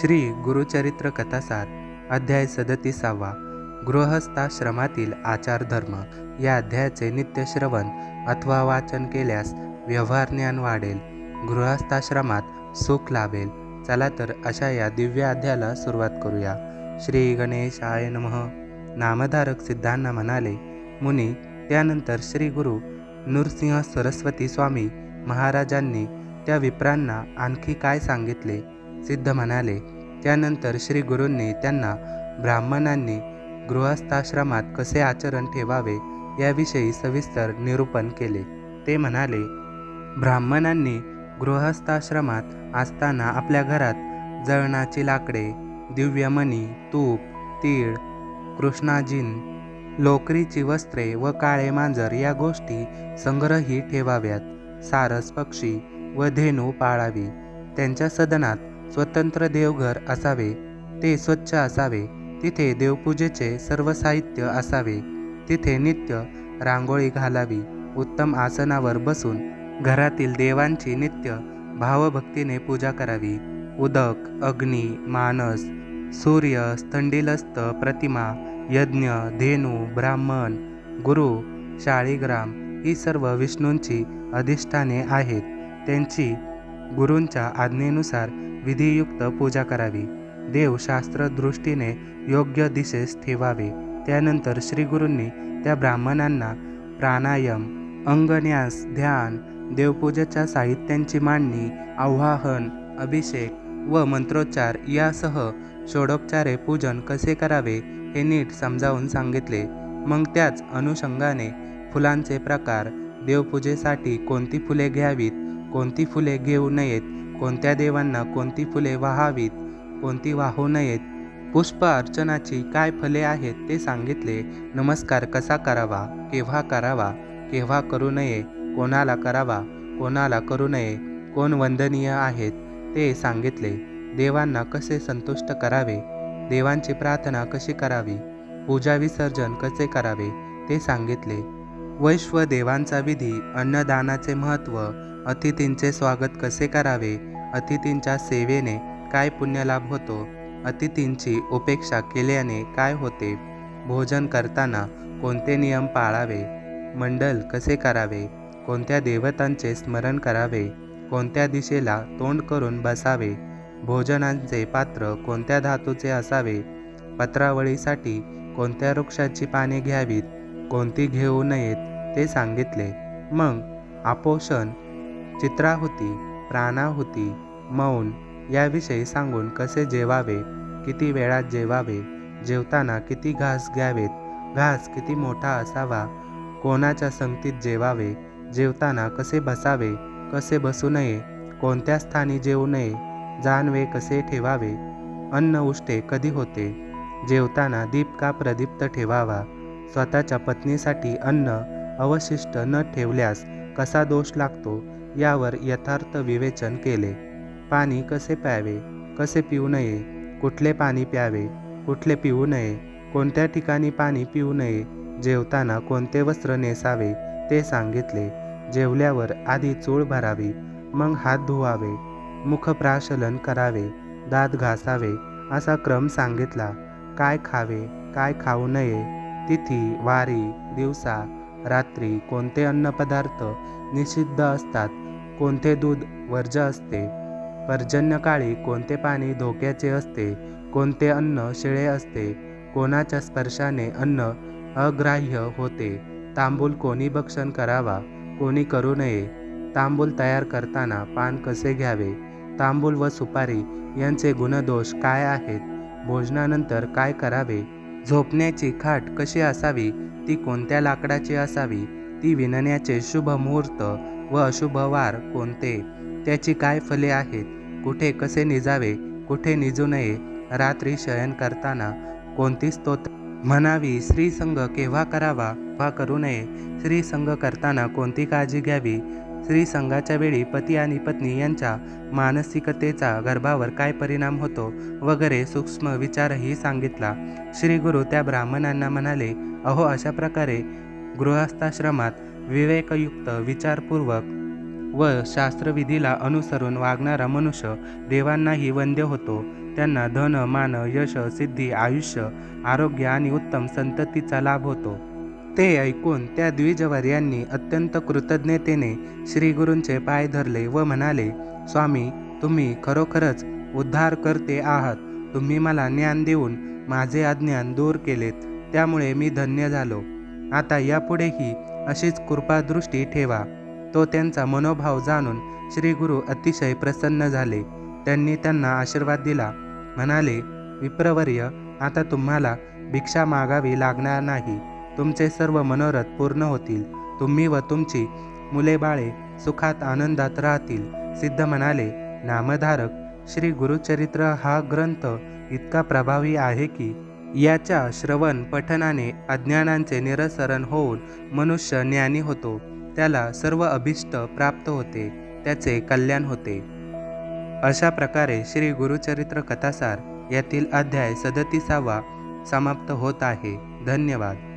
श्री गुरुचरित्र कथासार अध्याय सदतीसावा गृहस्थाश्रमातील आचारधर्म या अध्यायाचे नित्य श्रवण अथवा वाचन केल्यास व्यवहार ज्ञान वाढेल गृहस्थाश्रमात सुख लाभेल. चला तर अशा या दिव्य अध्यायाला सुरुवात करूया. श्री गणेशाय नमः. नामधारक सिद्धांना म्हणाले मुनी त्यानंतर श्री गुरु नृसिंह सरस्वती स्वामी महाराजांनी त्या विप्रांना आणखी काय सांगितले? सिद्ध म्हणाले. त्यानंतर श्री गुरूंनी त्यांना ब्राह्मणांनी गृहस्थाश्रमात कसे आचरण ठेवावे याविषयी सविस्तर निरूपण केले. ते म्हणाले ब्राह्मणांनी गृहस्थाश्रमात असताना आपल्या घरात जळणाची लाकडे दिव्यमणी तूप तीळ कृष्णाजीन लोकरीची वस्त्रे व काळे मांजर या गोष्टी संग्रही ठेवाव्यात. सारस पक्षी व धेनू पाळावी. त्यांच्या सदनात स्वतंत्र देवघर असावे ते स्वच्छ असावे तिथे देवपूजेचे सर्व साहित्य असावे तिथे नित्य रांगोळी घालावी उत्तम आसनावर बसून घरातील देवांची नित्य भावभक्तीने पूजा करावी. उदक अग्नी मानस सूर्य स्थंडिलस्त प्रतिमा यज्ञ धेनू ब्राह्मण गुरु शाळीग्राम ही सर्व विष्णूंची अधिष्ठाने आहेत. त्यांची गुरूंच्या आज्ञेनुसार विधियुक्त पूजा करावी. देव शास्त्रदृष्टीने योग्य दिशेस ठेवावे. त्यानंतर श्रीगुरूंनी त्या ब्राह्मणांना प्राणायाम अंगन्यास ध्यान देवपूजेच्या साहित्यांची मांडणी आवाहन अभिषेक व मंत्रोच्चार यासह षोडोपचारे पूजन कसे करावे हे नीट समजावून सांगितले. मग त्याच अनुषंगाने फुलांचे प्रकार देवपूजेसाठी कोणती फुले घ्यावीत कोणती फुले घेऊ नयेत कोणत्या देवांना कोणती फुले वाहावीत कोणती वाहू नयेत पुष्प अर्चनाची काय फले आहेत ते सांगितले. नमस्कार कसा करावा केव्हा करावा केव्हा करू नये कोणाला करावा कोणाला करू नये कोण वंदनीय आहेत ते सांगितले. देवांना कसे संतुष्ट करावे देवांची प्रार्थना कशी करावी पूजा विसर्जन कसे करावे ते सांगितले. वैश्व देवांचा विधी अन्नदानाचे महत्त्व अतिथींचे स्वागत कसे करावे अतिथींच्या सेवेने काय पुण्यलाभ होतो? अतिथींची उपेक्षा केल्याने काय होते? भोजन करताना कोणते नियम पाळावे? मंडल कसे करावे? कोणत्या देवतांचे स्मरण करावे? कोणत्या दिशेला तोंड करून बसावे? भोजनांचे पात्र कोणत्या धातूचे असावे? पत्रावळीसाठी कोणत्या वृक्षाची पाने घ्यावीत? कोणती घेऊ नयेत? ते सांगितले. मग आपोषण चित्राहुती प्राणाहुती मौन. याविषयी सांगून कसे जेवावे? किती वेळात जेवावे? जेवताना किती घास घ्यावेत? घास किती मोठा असावा? कोणाच्या संगतीत जेवावे? जेवताना कसे बसावे? कसे बसू नये? कोणत्या स्थानी जेवू नये? जानवे कसे ठेवावे? अन्न उष्टे कधी होते? जेवताना दीप का प्रदीप्त ठेवावा? स्वतःच्या पत्नीसाठी अन्न अवशिष्ट न ठेवल्यास कसा दोष लागतो? यावर यथार्थ विवेचन केले. पाणी कसे प्यावे कसे पिऊ नये कुठले पाणी प्यावे कुठले पिऊ नये कोणत्या ठिकाणी पाणी पिऊ नये जेवताना कोणते वस्त्र नेसावे ते सांगितले. जेवल्यावर आधी चूळ भरावी मग हात धुवावे मुखप्राशलन करावे दात घासावे असा क्रम सांगितला. काय खावे काय खाऊ नये तिथी वारी दिवसा रात्री कोणते अन्नपदार्थ निषिद्ध असतात कोणते दूध वर्ज असते? पर्जन्यकाळी कोणते पाणी धोक्याचे असते? कोणते अन्न शिळे असते? कोणाच्या स्पर्शाने अन्न अग्राह्य होते? तांबूल कोणी भक्षण करावा? कोणी करू नये? तांबूल तयार करताना पान कसे घ्यावे? तांबूल व सुपारी यांचे गुणदोष काय आहेत? भोजनानंतर काय करावे? झोपण्याची खाट कशी असावी? ती कोणत्या लाकडाची असावी? ती विणण्याचे शुभ मुहूर्त व अशुभ वार कोणते? त्याची काय फले आहेत? कुठे कसे निजावे? कुठे निजू नये? रात्री शयन करताना कोणती स्तोत्र? म्हणावी श्रीसंग केव्हा करावा? वा करू नये. श्रीसंग करताना कोणती काळजी घ्यावी? श्रीसंगाच्या वेळी पती आणि पत्नी यांच्या मानसिकतेचा गर्भावर काय परिणाम होतो? वगैरे सूक्ष्म विचारही सांगितला. श्री गुरु त्या ब्राह्मणांना म्हणाले अहो अशा प्रकारे गृहस्थाश्रमात विवेकयुक्त विचारपूर्वक व शास्त्रविधीला अनुसरून वागणारा मनुष्य देवांनाही वंद्य होतो. त्यांना धन मान यश सिद्धी आयुष्य आरोग्य आणि उत्तम संततीचा लाभ होतो. ते ऐकून त्या द्विजवर यांनी अत्यंत कृतज्ञतेने श्रीगुरूंचे पाय धरले व म्हणाले स्वामी तुम्ही खरोखरच उद्धार करते आहात. तुम्ही मला ज्ञान देऊन माझे अज्ञान दूर केलेत. त्यामुळे मी धन्य झालो. आता यापुढेही अशीच कृपादृष्टी ठेवा. तो त्यांचा मनोभाव जाणून श्री गुरु अतिशय प्रसन्न झाले. त्यांनी त्यांना आशीर्वाद दिला. म्हणाले विप्रवर्य आता तुम्हाला भिक्षा मागावी लागणार नाही. तुमचे सर्व मनोरथ पूर्ण होतील. तुम्ही व तुमची मुले बाळे सुखात आनंदात राहतील. सिद्ध म्हणाले नामधारक श्री गुरुचरित्र हा ग्रंथ इतका प्रभावी आहे की याच्या श्रवण पठनाने अज्ञानांचे निरसरण होऊन मनुष्य ज्ञानी होतो. त्याला सर्व अभिष्ट प्राप्त होते. त्याचे कल्याण होते. अशा प्रकारे श्री गुरुचरित्र कथासार यातील अध्याय सदतीसावा समाप्त होत आहे. धन्यवाद.